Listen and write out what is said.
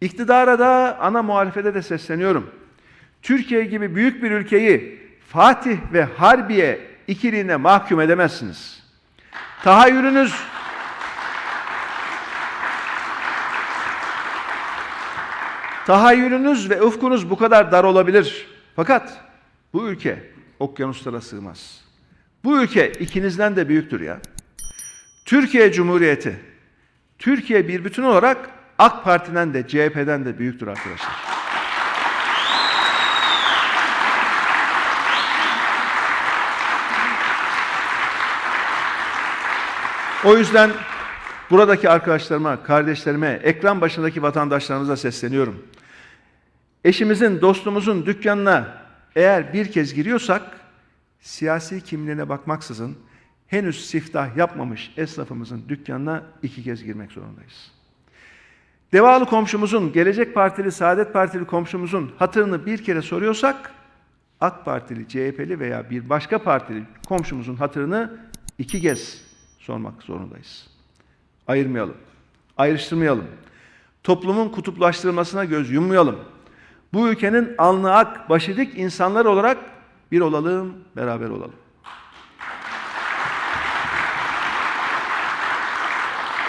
İktidara da ana muhalefete de sesleniyorum. Türkiye gibi büyük bir ülkeyi Fatih ve Harbiye ikiliğine mahkum edemezsiniz. Tahayyülünüz Tahayyülünüz ve ufkunuz bu kadar dar olabilir. Fakat bu ülke okyanuslara sığmaz. Bu ülke ikinizden de büyüktür ya. Türkiye Cumhuriyeti, Türkiye bir bütün olarak AK Parti'den de CHP'den de büyüktür arkadaşlar. O yüzden buradaki arkadaşlarıma, kardeşlerime, ekran başındaki vatandaşlarımıza sesleniyorum. Eşimizin, dostumuzun dükkanına eğer bir kez giriyorsak siyasi kimliğine bakmaksızın henüz siftah yapmamış esnafımızın dükkanına iki kez girmek zorundayız. Devalı komşumuzun, Gelecek Partili, Saadet Partili komşumuzun hatırını bir kere soruyorsak AK Partili, CHP'li veya bir başka partili komşumuzun hatırını iki kez sormak zorundayız. Ayırmayalım, ayrıştırmayalım. Toplumun kutuplaştırılmasına göz yummayalım. Bu ülkenin alnı ak, başı dik insanlar olarak bir olalım, beraber olalım.